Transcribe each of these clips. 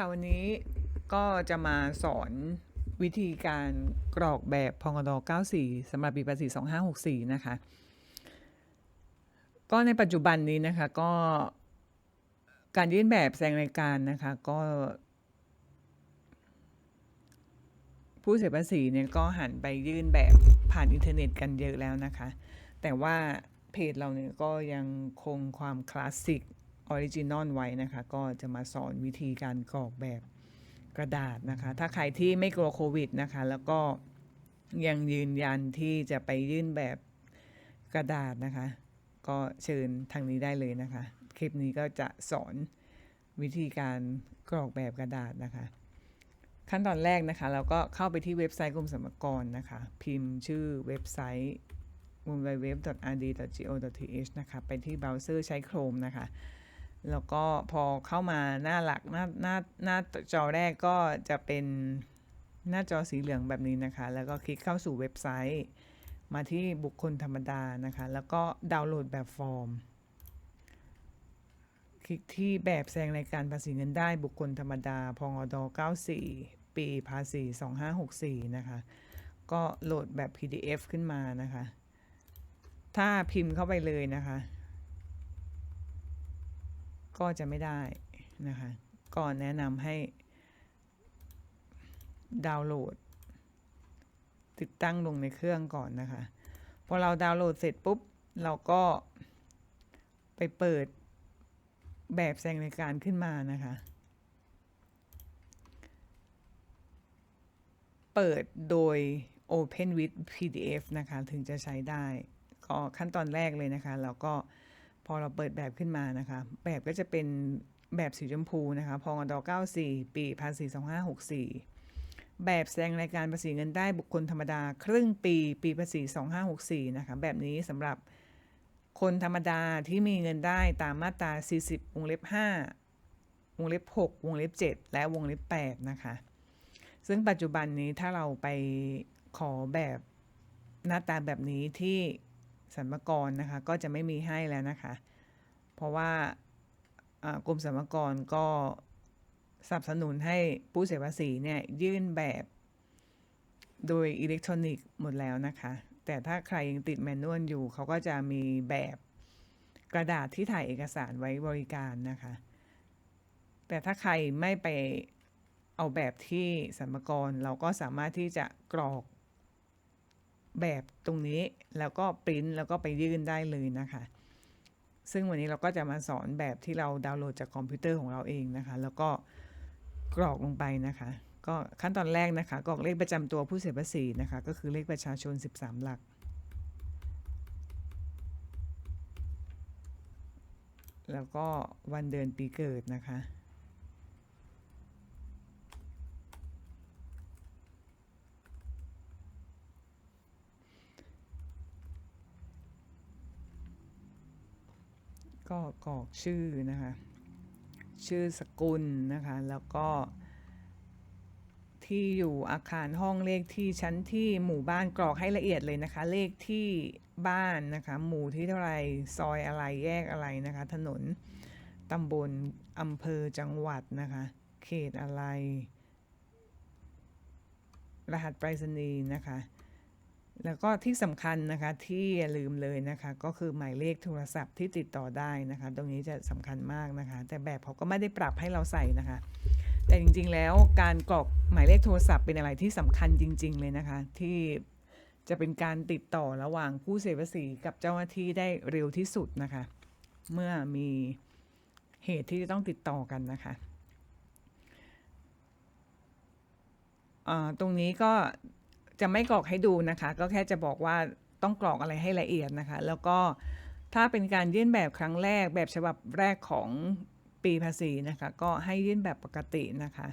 ค่ะวันนี้ก็จะมาสอนวิธีการกรอกแบบพงด94สำหรับปีภาษี2564 นะคะ ก็ในปัจจุบันนี้นะคะก็การยื่นแบบแสดงรายการนะคะก็ ผู้เสียภาษีเนี่ยก็หันไปยื่นแบบผ่านอินเทอร์เน็ตกันเยอะแล้วนะคะ แต่ว่าเพจเราเนี่ยก็ยังคงความคลาสสิก ออริจินอลไว้นะคะ ก็จะมาสอนวิธีการกรอกแบบกระดาษนะคะ ถ้าใครที่ไม่กลัวโควิดนะคะ แล้วก็ยังยืนยันที่จะไปยื่นแบบกระดาษนะคะ ก็เชิญทางนี้ได้เลยนะคะ คลิปนี้ก็จะสอนวิธีการกรอกแบบกระดาษนะคะ ขั้นตอนแรกนะคะ เราก็เข้าไปที่เว็บไซต์กรมสรรพากรนะคะ พิมพ์ชื่อเว็บไซต์ www.rd.go.th นะคะ ไปที่เบราว์เซอร์ใช้ Chrome นะคะ แล้วก็พอเข้ามาหน้าหลักหน้าหน้าหน้าจอแรกก็จะเป็นหน้าจอสีเหลืองแบบนี้นะคะ แล้วก็คลิกเข้าสู่เว็บไซต์ มาที่บุคคลธรรมดานะคะ แล้วก็ดาวน์โหลดแบบฟอร์ม คลิกที่แบบแสดงรายการภาษีเงินได้บุคคลธรรมดา พงด94 ปีภาษี 2564 นะคะ ก็โหลดแบบ PDF ขึ้นมานะคะ ถ้าพิมพ์เข้าไปเลยนะคะ ก็จะไม่ได้นะคะก่อนแนะนำให้ดาวน์โหลด ติดตั้งลงในเครื่องก่อนนะคะ พอเราดาวน์โหลดเสร็จปุ๊บ เราก็ไปเปิดแบบแสดงรายการขึ้นมานะคะ เปิดโดย Open with PDF นะคะ ถึงจะใช้ได้ ก็ขั้นตอนแรกเลยนะคะ เราก็ พอเราเปิดแบบขึ้นมานะคะ แบบก็จะเป็นแบบสีชมพูนะคะพงด94 ปีภาษี2564 แบบแสดงรายการภาษีเงินได้บุคคลธรรมดา ครึ่งปี ปีภาษี 2564 นะคะ แบบนี้สำหรับคนธรรมดาที่มีเงินได้ตามมาตรา 40 วงเล็บ 5 วงเล็บ 6 วงเล็บ 7 และวงเล็บ 8 นะคะ ซึ่งปัจจุบันนี้ถ้าเราไปขอแบบหน้าตาแบบนี้ที่ สรรพากรนะคะ ก็จะไม่มีให้แล้วนะคะ เพราะว่ากรมสรรพากรก็สนับสนุนให้ผู้เสียภาษีเนี่ยยื่นแบบโดยอิเล็กทรอนิกส์หมดแล้วนะคะ แต่ถ้าใครยังติดแมนนวลอยู่ เขาก็จะมีแบบกระดาษที่ถ่ายเอกสารไว้บริการนะคะ แต่ถ้าใครไม่ไปเอาแบบที่สรรพากรเราก็สามารถที่จะกรอก แบบตรงนี้แล้วก็ปริ้นแล้วก็ไปยื่นได้เลยนะคะ ซึ่งวันนี้เราก็จะมาสอนแบบที่เราดาวน์โหลดจากคอมพิวเตอร์ของเราเองนะคะ แล้วก็กรอกลงไปนะคะ ก็ขั้นตอนแรกนะคะกรอกเลขประจำตัวผู้เสียภาษีนะคะ ก็คือเลขประชาชน 13 หลัก แล้วก็วันเดือนปีเกิดนะคะ ก็กรอกชื่อนะคะ ชื่อสกุลนะคะ แล้วก็ที่อยู่อาคารห้องเลขที่ชั้นที่หมู่บ้านกรอกให้ละเอียดเลยนะคะ เลขที่บ้านนะคะ หมู่ที่เท่าไรซอยอะไรแยกอะไรนะคะ ถนนตำบลอำเภอจังหวัดนะคะ เขตอะไร รหัสไปรษณีย์นะคะ แล้วก็ที่สำคัญนะคะที่อย่าลืมเลยนะคะก็คือหมายเลขโทรศัพท์ที่ติดต่อได้นะคะ ตรงนี้จะสำคัญมากนะคะ แต่แบบเขาก็ไม่ได้ปรับให้เราใส่นะคะ แต่จริงๆแล้วการกรอกหมายเลขโทรศัพท์เป็นอะไรที่สำคัญจริง ๆ เลยนะคะ ที่จะเป็นการติดต่อระหว่างผู้เสียภาษีกับเจ้าหน้าที่ได้เร็วที่สุดนะคะ เมื่อมีเหตุที่จะต้องติดต่อกันนะคะตรงนี้ก็ จะไม่กรอกให้ดูนะคะ ก็แค่จะบอกว่าต้องกรอกอะไรให้ละเอียดนะคะ แล้วก็ถ้าเป็นการยื่นแบบครั้งแรกแบบฉบับแรกของปีภาษีนะคะ ก็ให้ยื่นแบบปกตินะคะ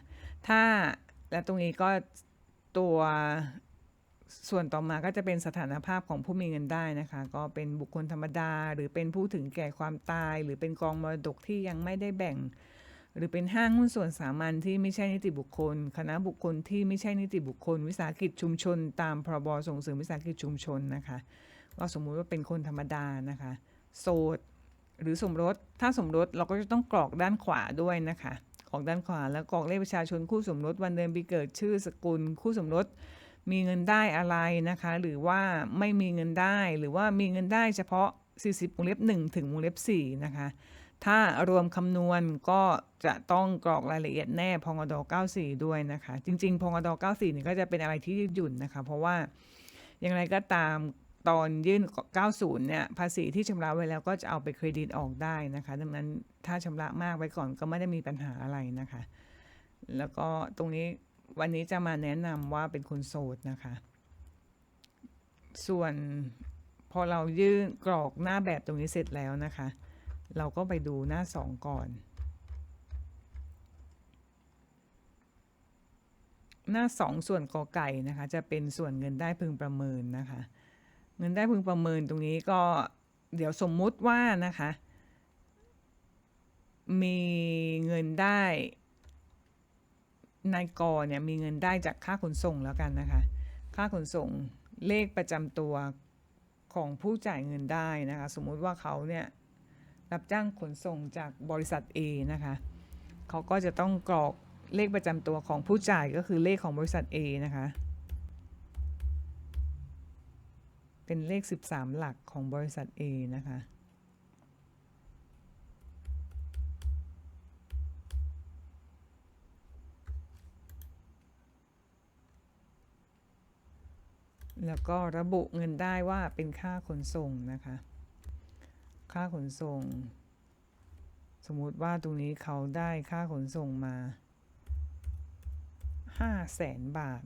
ถ้าและตรงนี้ก็ตัวส่วนต่อมาก็จะเป็นสถานภาพของผู้มีเงินได้นะคะ ก็เป็นบุคคลธรรมดา หรือเป็นผู้ถึงแก่ความตาย หรือเป็นกองมรดกที่ยังไม่ได้แบ่ง หรือเป็นห้างหุ้นส่วนสามัญที่ไม่ใช่นิติบุคคล คณะบุคคลที่ไม่ใช่นิติบุคคล วิสาหกิจชุมชน ตามพรบส่งเสริมวิสาหกิจชุมชนนะคะก็สมมุติว่าเป็นคนธรรมดานะคะโสดหรือสมรสถ้าสมรสเราก็จะต้องกรอกด้านขวาด้วยนะคะขอกด้านขวาแล้วกรอกเลขประชาชนคู่สมรสวันเดือนปีเกิดชื่อสกุล คู่สมรสมีเงินได้อะไรนะคะ หรือว่าไม่มีเงินได้หรือว่ามีเงินได้เฉพาะ 40วงเล็บ1ถึงวงเล็บ4นะคะ ถ้ารวมคำนวณก็จะต้องกรอกรายละเอียดแน่พงด94 ด้วยนะคะ จริง ๆพงด94นี่ก็จะเป็นอะไรที่ยืดหยุ่นนะคะ เพราะว่าอย่างไรก็ตามตอนยื่น 90 เนี่ย ภาษีที่ชำระไว้แล้วก็จะเอาไปเครดิตออกได้นะคะ ดังนั้นถ้าชำระมากไว้ก่อนก็ไม่ได้มีปัญหาอะไรนะคะ แล้วก็ตรงนี้วันนี้จะมาแนะนำว่าเป็นคนโสดนะคะ ส่วนพอเรายื่นกรอกหน้าแบบตรงนี้เสร็จแล้วนะคะ เราก็ไปดูหน้าสองก่อน หน้าสองส่วนกอไก่นะคะ จะเป็นส่วนเงินได้พึงประเมินนะคะ เงินได้พึงประเมินตรงนี้ก็เดี๋ยวสมมุติว่านะคะ มีเงินได้นายกอเนี่ยมีเงินได้จากค่าขนส่งแล้วกันนะคะ ค่าขนส่งเลขประจำตัวของผู้จ่ายเงินได้นะคะ สมมุติว่าเขาเนี่ย รับจ้างขนส่งจากบริษัท A นะคะเขาก็จะต้องกรอกเลขประจำตัวของผู้จ่ายก็คือเลขของบริษัท A นะคะ เป็นเลข 13 หลักของบริษัท A นะคะแล้วก็ระบุเงินได้ว่าเป็นค่าขนส่งนะคะ ค่าขนส่ง สมมุติว่าตรงนี้เขาได้ค่าขนส่งมา5 0 0แสนบาท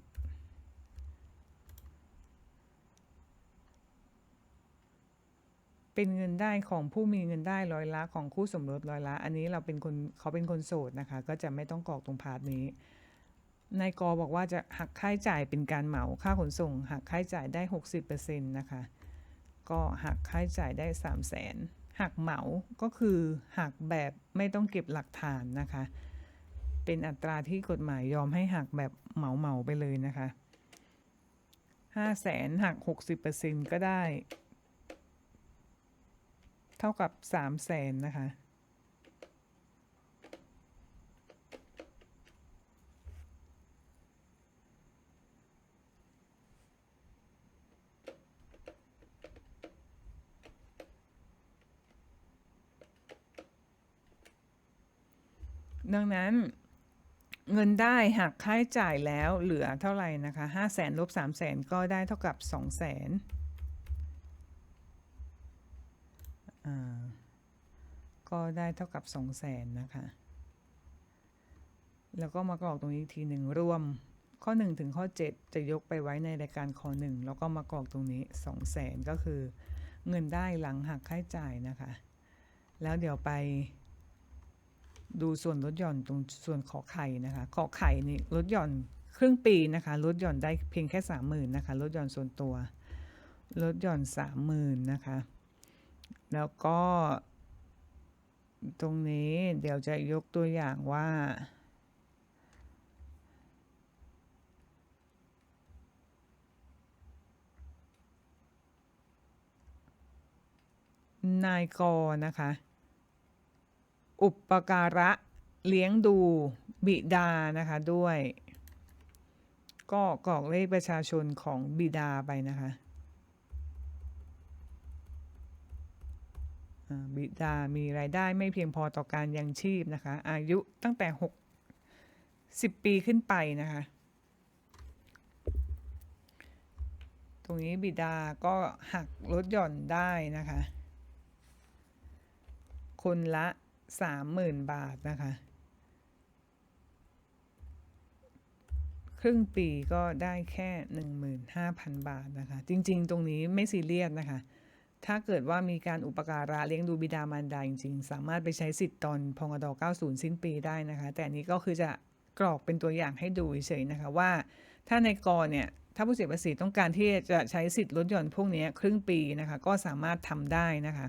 เป็นเงินได้ของผู้มีเงินได้ร้อยละของคู่สมรสร้อยละ อันนี้เราเป็นคนเขาเป็นคนโสดนะคะ ก็จะไม่ต้องกรอกตรงพาร์ทนี้นายกอบอกว่าจะหักค่าใช้จ่ายเป็นการเหมาค่าขนส่ง หักค่าใช้จ่ายได้ 60%นะคะ ก็หักค่าใช้จ่ายได้ 3 0 0 0 0น หักเหมาก็คือหักแบบไม่ต้องเก็บหลักฐานนะคะ เป็นอัตราที่กฎหมายยอมให้หักแบบเหมาเหมาไปเลยนะคะ5 0 0แสนหัก60%ก็ได้ เท่ากับ3 0 0แสนนะคะ ดังนั้นเงินได้หักค่าใช้จ่ายแล้วเหลือเท่าไหร่นะคะ5 0 0แสนลบ3 0 0แสนก็ได้เท่ากับ2 0 0แสนก็ได้เท่ากับ2 0 0แสนนะคะ แล้วก็มากรอกตรงนี้ทีหนึ่งรวมข้อ 1 ถึงข้อ 7 จะยกไปไว้ในรายการข้อ1แล้วก็มากรอกตรงนี้ 2 0 0แสนก็คือเงินได้หลังหักค่าใช้จ่ายนะคะ แล้วเดี๋ยวไป ดูส่วนลดหย่อนตรงส่วนขอไข่นะคะขอไข่นี่ลดหย่อนครึ่งปีนะคะลดหย่อนได้เพียงแค่สามหมื่นนะคะลดหย่อนส่วนตัวลดหย่อนสามหมื่นนะคะ แล้วก็ ตรงนี้เดี๋ยวจะยกตัวอย่างว่า นายกนะคะ อุปการะเลี้ยงดูบิดานะคะด้วย ก็กรอกเลขประชาชนของบิดาไปนะคะบิดามีรายได้ไม่เพียงพอต่อการยังชีพนะคะ อายุตั้งแต่ 6 10 ปีขึ้นไปนะคะ ตรงนี้บิดาก็หักลดหย่อนได้นะคะ คนละ สามหมื่นบาทนะคะ ครึ่งปีก็ได้แค่หนึ่งหมื่นห้าพันบาทนะคะ จริง ๆ ตรงนี้ไม่ซีเรียสนะคะ ถ้าเกิดว่ามีการอุปการะเลี้ยงดูบิดามารดาจริง ๆ สามารถไปใช้สิทธิ์ตอนพงด90 สิ้นปีได้นะคะ แต่อันนี้ก็คือจะกรอกเป็นตัวอย่างให้ดูเฉยๆนะคะว่า ถ้าในกรเนี่ยถ้าผู้เสียภาษีต้องการที่จะใช้สิทธิ์ลดหย่อนพวกนี้ครึ่งปีนะคะ ก็สามารถทำได้นะคะ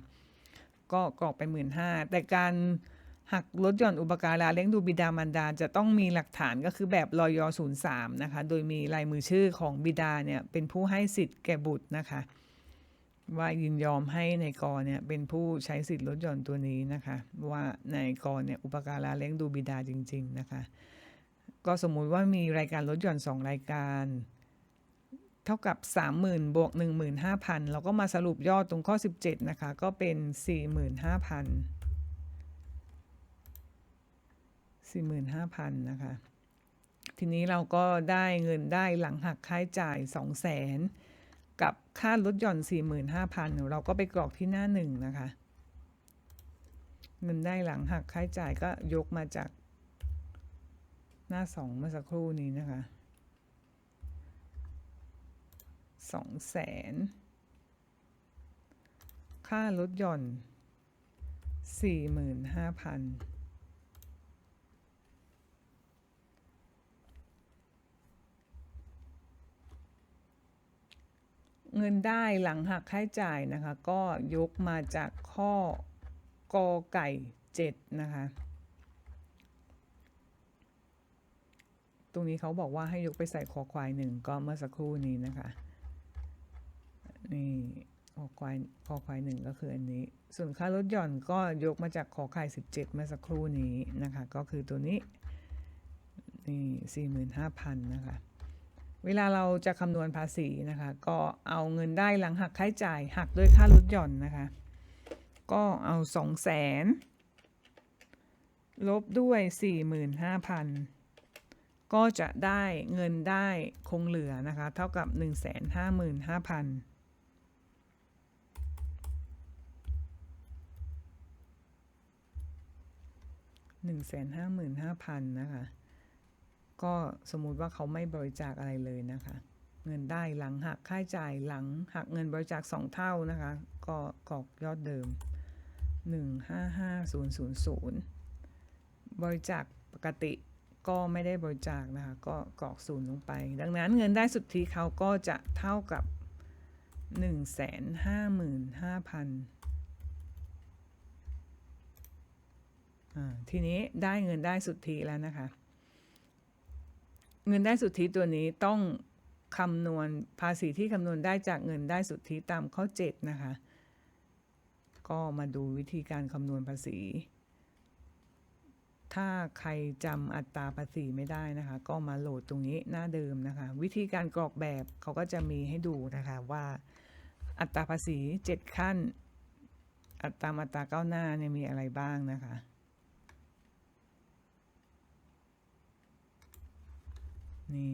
ก็กรอกไปหมื่นห้าแต่การหักลดหย่อนอุปการะเลี้ยงดูบิดามารดาจะต้องมีหลักฐานก็คือแบบรอยศูนย์สามนะคะ โดยมีลายมือชื่อของบิดาเนี่ยเป็นผู้ให้สิทธิ์แก่บุตรนะคะ ว่ายินยอมให้นายกรเนี่ยเป็นผู้ใช้สิทธิ์ลดหย่อนตัวนี้นะคะ ว่านายกรเนี่ยอุปการะเลี้ยงดูบิดาจริง ๆนะคะ ก็สมมุติว่ามีรายการลดหย่อน2รายการ เท่ากับ 30,000 บวก 15,000 เราก็มาสรุปยอดตรงข้อ 17 นะคะ ก็เป็น 45,000 45,000 นะคะ ทีนี้เราก็ได้เงินได้หลังหักค่าใช้จ่าย 200,000 กับค่าลดหย่อน 45,000 เราก็ไปกรอกที่หน้าหนึ่งนะคะ เงินได้หลังหักค่าใช้จ่ายก็ยกมาจากหน้าสองเมื่อสักครู่นี้นะคะ สองแสนค่าลดหย่อนสี่หมื่นห้าพันเงินได้หลังหักค่าใช้จ่ายนะคะ ก็ยกมาจากข้อกอไก่เจ็ดนะคะ ตรงนี้เขาบอกว่าให้ยกไปใส่คอควายหนึ่งก็เมื่อสักครู่นี้นะคะ นี่คอควายคอควายหนึ่งก็คืออันนี้ ส่วนค่าลดหย่อนก็ยกมาจากขอไข่สิบเจ็ดเมื่อสักครู่นี้นะคะ ก็คือตัวนี้นี่สี่หมื่นห้าพันนะคะ เวลาเราจะคำนวณภาษีนะคะ ก็เอาเงินได้หลังหักค่าใช้จ่ายหักด้วยค่าลดหย่อนนะคะ ก็เอาสองแสนลบด้วยสี่หมื่นห้าพันก็จะได้เงินได้คงเหลือนะคะ เท่ากับ 1 5 5 0 0 0 1 5 5 5 0 0 0นะคะ ก็สมมุติว่าเขาไม่บริจาคอะไรเลยนะคะ เงินได้หลังหักค่าใช้จ่ายหลังหักเงินบริจาค2เท่านะคะ ก็กรอกยอดเดิม 155000 บริจาคปกติก็ไม่ได้บริจาคนะคะ ก็กรอกศูนย์ลงไป ดังนั้นเงินได้สุทธิเขาก็จะเท่ากับ 1 5 5 5 0 0 0 อ่า ทีนี้ได้เงินได้สุทธิแล้วนะคะ เงินได้สุทธิตัวนี้ต้องคำนวณภาษีที่คำนวณได้จากเงินได้สุทธิตามข้อ 7 นะคะ ก็มาดูวิธีการคำนวณภาษี ถ้าใครจำอัตราภาษีไม่ได้นะคะ ก็มาโหลดตรงนี้หน้าเดิมนะคะ วิธีการกรอกแบบเขาก็จะมีให้ดูนะคะว่าอัตราภาษี 7 ขั้น อัตราอัตราก้าวหน้าเนี่ยมีอะไรบ้างนะคะ นี่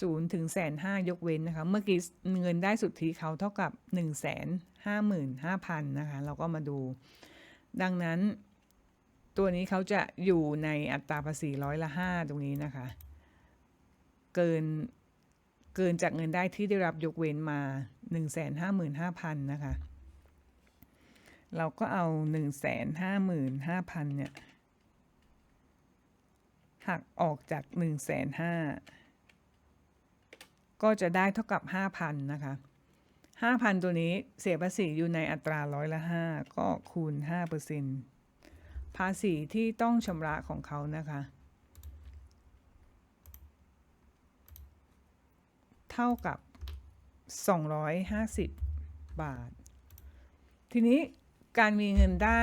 ศูนย์ถึงแสนห้ายกเว้นนะคะ เมื่อกี้เงินได้สุทธิเขาเท่ากับ1นึ่งแสนห้าหมื่นห้าพันนะคะ เราก็มาดู ดังนั้น ตัวนี้เขาจะอยู่ในอัตราภาษีร้อยละห้าตรงนี้นะคะ เกินเกินจากเงินได้ที่ได้รับยกเว้นมา1นึ่งแสนห้าหมื่นห้าพันนะคะ เราก็เอา1นึ่งแสนห้าหมื่นห้าพันเนี่ย หักออกจาก1นึ่งแสนห้าก็จะได้เท่ากับ 5,000 นะคะ 5,000 ตัวนี้เสียภาษีอยู่ในอัตราร้อยละ 5 ก็คูณ 5%ภาษีที่ต้องชำระของเขานะคะ เท่ากับ 250 บาท ทีนี้การมีเงินได้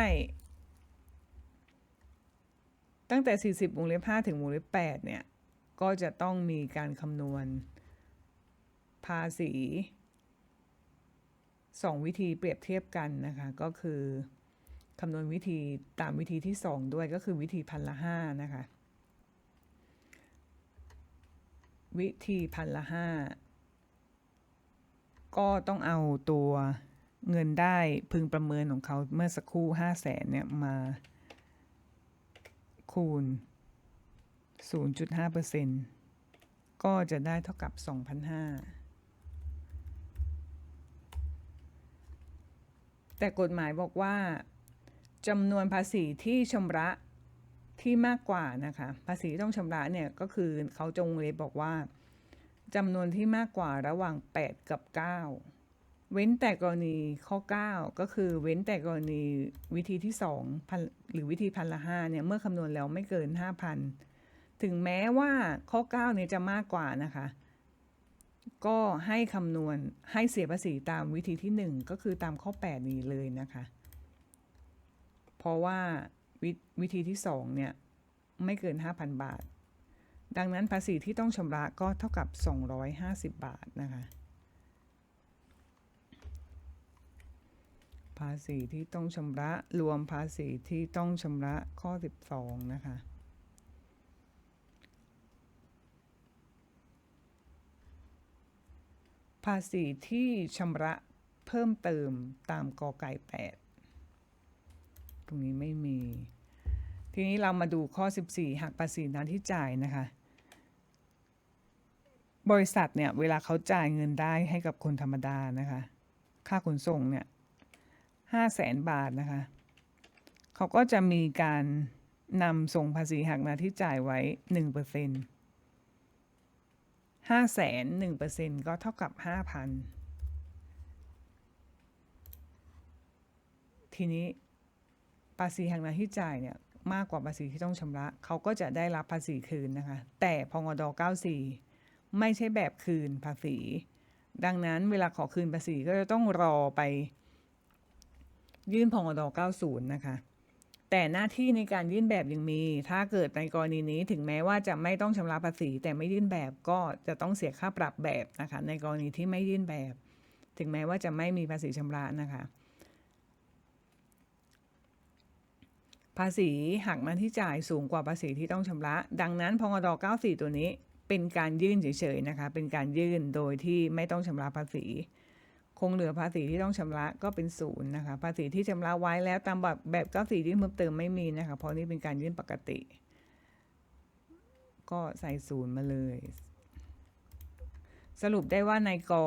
ตั้งแต่ 40วงเล็บ5ถึงวงเล็บ8เนี่ย ก็จะต้องมีการคำนวณ ภาษีสองวิธีเปรียบเทียบกันนะคะ ก็คือคำนวณวิธีตามวิธีที่ 2 ด้วยก็คือวิธีพันละห้านะคะ วิธีพันละห้าก็ต้องเอาตัวเงินได้พึงประเมินของเขาเมื่อสักครู่ 5 0 0แสนเนี่ยมา คูณ 0.5%ก็จะได้เท่ากับ 2,500 แต่กฎหมายบอกว่าจำนวนภาษีที่ชำระที่มากกว่านะคะ ภาษีต้องชำระเนี่ยก็คือเขาจงเลยบอกว่าจำนวนที่มากกว่าระหว่าง 8 กับ 9 เว้นแต่กรณีข้อ 9 ก็คือเว้นแต่กรณีวิธีที่2พันหรือวิธีพันละห้าเนี่ยเมื่อคำนวณแล้วไม่เกิน 5,000 ถึงแม้ว่าข้อ 9 เนี่ยจะมากกว่านะคะ ก็ให้คำนวณให้เสียภาษีตามวิธีที่ 1 ก็คือตามข้อ 8 นี้เลยนะคะ เพราะว่าวิวิธีที่ 2 เนี่ย ไม่เกิน 5,000 บาท ดังนั้นภาษีที่ต้องชำระก็เท่ากับ 250 บาทนะคะ ภาษีที่ต้องชำระรวมภาษีที่ต้องชำระข้อ 12 นะคะ ภาษีที่ชำระเพิ่มเติมตามกอไก่ 8 ตรงนี้ไม่มี ทีนี้เรามาดูข้อ 14 หักภาษีนั้นที่จ่ายนะคะบริษัทเนี่ยเวลาเขาจ่ายเงินได้ให้กับคนธรรมดานะคะ ค่าขนส่งเนี่ย ห้าแสนบาทนะคะ เขาก็จะมีการนำส่งภาษีหักหน้าที่จ่ายไว้หนึ่งเปอร์เซ็นต์ห้าแสนหนึ่งเปอร์เซ็นต์ก็เท่ากับห้าพันทีนี้ภาษีหักหน้าที่จ่ายเนี่ยมากกว่าภาษีที่ต้องชำระ เขาก็จะได้รับภาษีคืนนะคะ แต่พงด94 ไม่ใช่แบบคืนภาษี ดังนั้นเวลาขอคืนภาษีก็จะต้องรอไป ยื่นพงด90 นะคะ แต่หน้าที่ในการยื่นแบบยังมี ถ้าเกิดในกรณีนี้ถึงแม้ว่าจะไม่ต้องชำระภาษี แต่ไม่ยื่นแบบก็จะต้องเสียค่าปรับแบบนะคะ ในกรณีที่ไม่ยื่นแบบ ถึงแม้ว่าจะไม่มีภาษีชำระนะคะ ภาษีหักหน้าที่จ่ายสูงกว่าภาษีที่ต้องชำระ ดังนั้นพงด94 ตัวนี้เป็นการยื่นเฉยๆนะคะ เป็นการยื่นโดยที่ไม่ต้องชำระภาษี คงเหลือภาษีที่ต้องชำระก็เป็นศูนย์นะคะ ภาษีที่ชำระไว้แล้วตามแบบแบบ94ยื่นเพิ่มเติมไม่มีนะคะ เพราะนี่เป็นการยื่นปกติ ก็ใส่ศูนย์มาเลย สรุปได้ว่าในกอ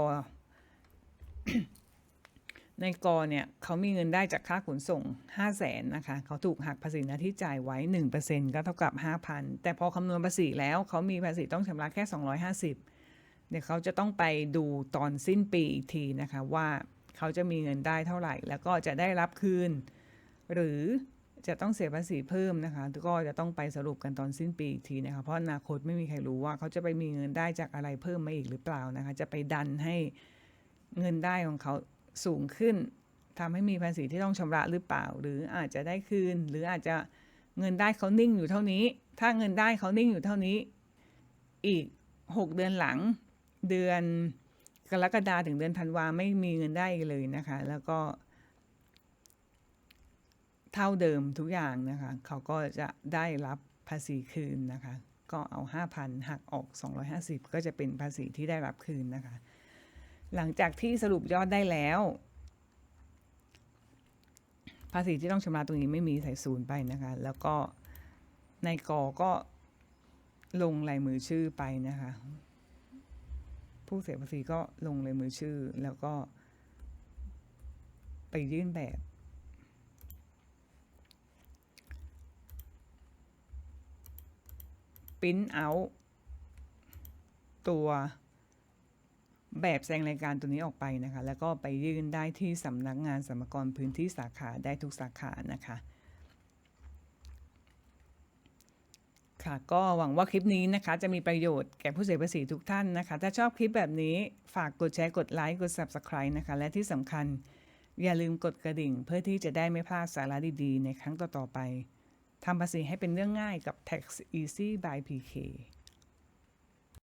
ในกอเนี่ยเขามีเงินได้จากค่าขนส่ง 5 0 0แสนนะคะเขาถูกหักภาษีหน้าที่จ่ายไว้ 1%ก็เท่ากับ 5,000 แต่พอคำนวณภาษีแล้วเขามีภาษีต้องชำระแค่ 250 เดี๋ยวเขาจะต้องไปดูตอนสิ้นปีอีกทีนะคะว่าเขาจะมีเงินได้เท่าไหร่ แล้วก็จะได้รับคืน หรือจะต้องเสียภาษีเพิ่มนะคะก็จะต้องไปสรุปกันตอนสิ้นปีอีกทีนะคะเพราะอนาคตไม่มีใครรู้ว่าเขาจะไปมีเงินได้จากอะไรเพิ่มมาอีกหรือเปล่านะคะจะไปดันให้เงินได้ของเขาสูงขึ้นทำให้มีภาษีที่ต้องชำระหรือเปล่า หรืออาจจะได้คืน หรืออาจจะเงินได้เขานิ่งอยู่เท่านี้ ถ้าเงินได้เขานิ่งอยู่เท่านี้ อีก 6 เดือนหลัง เดือนกรกฎาถึงเดือนธันวาไม่มีเงินได้อีกเลยนะคะ แล้วก็เท่าเดิมทุกอย่างนะคะ เขาก็จะได้รับภาษีคืนนะคะ ก็เอา 5,000 หักออก 250 ก็จะเป็นภาษีที่ได้รับคืนนะคะ หลังจากที่สรุปยอดได้แล้ว ภาษีที่ต้องชำระตรงนี้ไม่มีใส่ศูนย์ไปนะคะ แล้วก็ในกอก็ลงลายมือชื่อไปนะคะ ผู้เสียภาษีก็ลงเลยมือชื่อ แล้วก็ ไปยื่นแบบ ปริ้นเอา ตัวแบบแสดงรายการตัวนี้ออกไปนะคะ แล้วก็ไปยื่นได้ที่สำนักงานสมกรพื้นที่สาขาได้ทุกสาขานะคะ ค่ะ ก็หวังว่าคลิปนี้นะคะ จะมีประโยชน์แก่ผู้เสียภาษีทุกท่านนะคะ ถ้าชอบคลิปแบบนี้ฝากกดแชร์กดไลค์กด Subscribe นะคะ และที่สำคัญ อย่าลืมกดกระดิ่ง เพื่อที่จะได้ไม่พลาดสาระดี ๆ ในครั้งต่อ ๆ ไปทำภาษีให้เป็นเรื่องง่ายกับ Tax Easy by PK